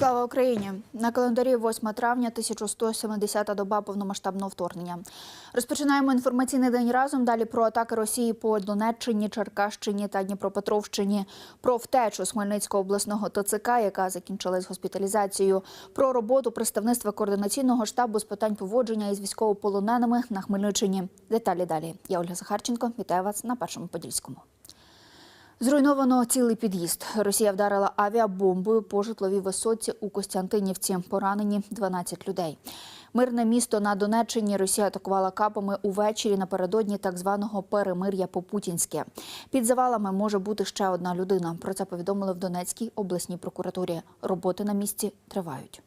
Слава Україні! На календарі 8 травня, 1170-та доба повномасштабного вторгнення. Розпочинаємо інформаційний день разом. Далі про атаки Росії по Донеччині, Черкащині та Дніпропетровщині, про втечу з Хмельницького обласного ТЦК, яка закінчилась госпіталізацією, про роботу представництва координаційного штабу з питань поводження із військовополоненими на Хмельниччині. Деталі далі. Я Ольга Захарченко. Вітаю вас на першому подільському. Зруйновано цілий під'їзд. Росія вдарила авіабомбою по житловій висоці у Костянтинівці. Поранені 12 людей. Мирне місто на Донеччині Росія атакувала капами увечері напередодні так званого перемир'я по-путінськи. Під завалами може бути ще одна людина. Про це повідомили в Донецькій обласній прокуратурі. Роботи на місці тривають.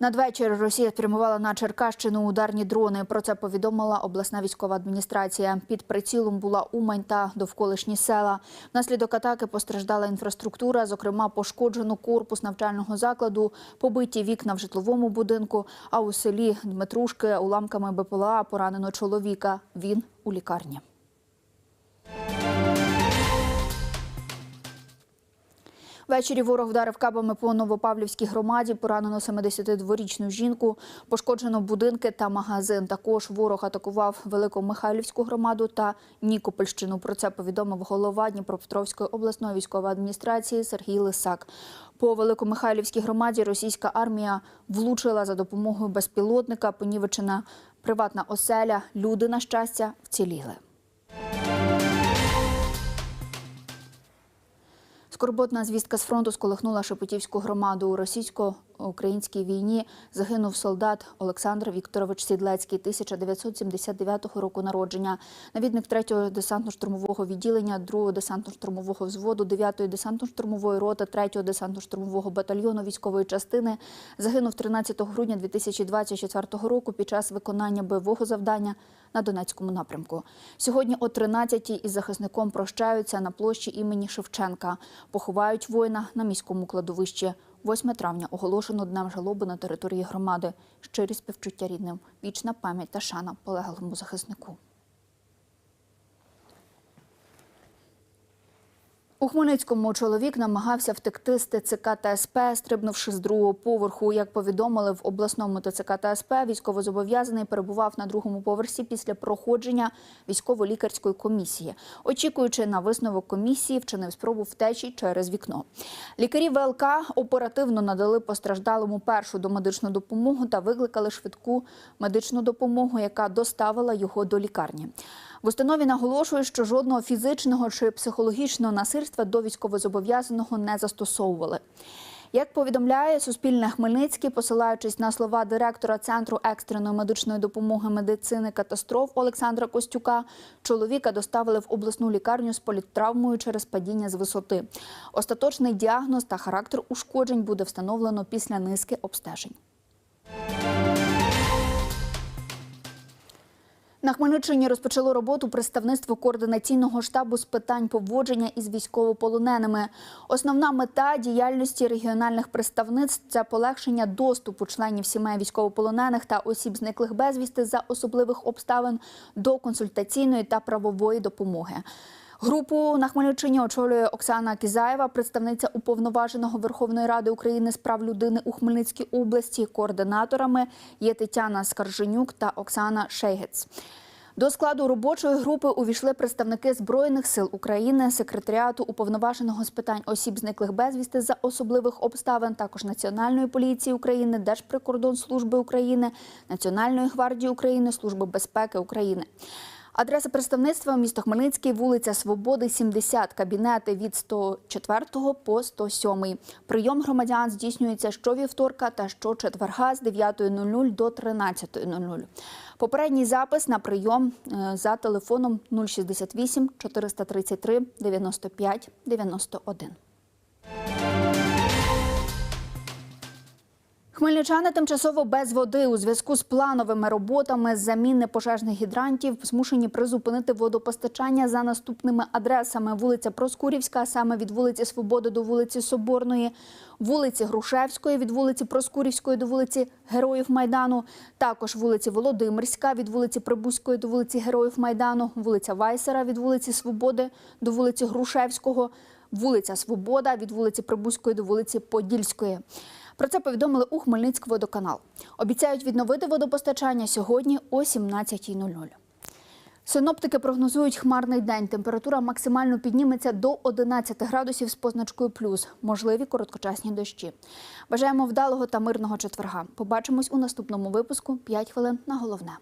Надвечір Росія спрямувала на Черкащину ударні дрони. Про це повідомила обласна військова адміністрація. Під прицілом була Умань та довколишні села. Внаслідок атаки постраждала інфраструктура, зокрема пошкоджено корпус навчального закладу, побиті вікна в житловому будинку. А у селі Дмитрушки уламками БПЛА поранено чоловіка. Він у лікарні. Ввечері ворог вдарив кабами по Новопавлівській громаді. Поранено 72-річну жінку. Пошкоджено будинки та магазин. Також ворог атакував Великомихайлівську громаду та Нікопольщину. Про це повідомив голова Дніпропетровської обласної військової адміністрації Сергій Лисак. По Великомихайлівській громаді російська армія влучила за допомогою безпілотника. Понівечена приватна оселя. Люди, на щастя, вціліли. Скорботна звістка з фронту сколихнула Шепетівську громаду. У російсько-українській війні загинув солдат Олександр Вікторович Сідлецький, 1979 року народження. Навідник 3-го десантно-штурмового відділення, 2-го десантно-штурмового взводу, 9-ї десантно-штурмової роти, 3-го десантно-штурмового батальйону військової частини. Загинув 13 грудня 2024 року під час виконання бойового завдання на Донецькому напрямку. Сьогодні о 13-й із захисником прощаються на площі імені Шевченка. Поховають воїна на міському кладовищі. 8 травня оголошено днем жалоби на території громади. Щирі співчуття рідним, вічна пам'ять та шана полеглому захиснику. У Хмельницькому чоловік намагався втекти з ТЦК та СП, стрибнувши з другого поверху. Як повідомили в обласному ТЦК та СП, військовозобов'язаний перебував на другому поверсі після проходження військово-лікарської комісії. Очікуючи на висновок комісії, вчинив спробу втечі через вікно. Лікарі ВЛК оперативно надали постраждалому першу домедичну допомогу та викликали швидку медичну допомогу, яка доставила його до лікарні. В установі наголошують, що жодного фізичного чи психологічного насильства до військовозобов'язаного не застосовували. Як повідомляє Суспільне Хмельницький, посилаючись на слова директора Центру екстреної медичної допомоги медицини катастроф Олександра Костюка, чоловіка доставили в обласну лікарню з політтравмою через падіння з висоти. Остаточний діагноз та характер ушкоджень буде встановлено після низки обстежень. На Хмельниччині розпочало роботу представництво координаційного штабу з питань поводження із військовополоненими. Основна мета діяльності регіональних представництв це полегшення доступу членів сімей військовополонених та осіб, зниклих безвісти за особливих обставин до консультаційної та правової допомоги. Групу на Хмельниччині очолює Оксана Кізаєва, представниця уповноваженого Верховної Ради України з прав людини у Хмельницькій області. Координаторами є Тетяна Скарженюк та Оксана Шейгець. До складу робочої групи увійшли представники Збройних сил України, секретаріату уповноваженого з питань осіб, зниклих безвісти за особливих обставин, також Національної поліції України, Держприкордонслужби України, Національної гвардії України, Служби безпеки України. Адреса представництва місто Хмельницький, вулиця Свободи, 70, кабінети від 104 по 107. Прийом громадян здійснюється щовівторка та щочетверга з 9.00 до 13.00. Попередній запис на прийом е, за телефоном 068 433 95 91. Хмельничани тимчасово без води у зв'язку з плановими роботами з заміни пожежних гідрантів змушені призупинити водопостачання за наступними адресами: вулиця Проскурівська, а саме від вулиці Свободи до вулиці Соборної, вулиці Грушевської від вулиці Проскурівської до вулиці Героїв Майдану, також вулиці Володимирська від вулиці Прибузької до вулиці Героїв Майдану, вулиця Вайсера від вулиці Свободи до вулиці Грушевського. вулиця Свобода від вулиці Прибузької до вулиці Подільської. Про це повідомили у Хмельницькводоканал. Обіцяють відновити водопостачання сьогодні о 17.00. Синоптики прогнозують хмарний день. Температура максимально підніметься до 11 градусів з позначкою плюс. Можливі короткочасні дощі. Бажаємо вдалого та мирного четверга. Побачимось у наступному випуску. 5 хвилин на головне.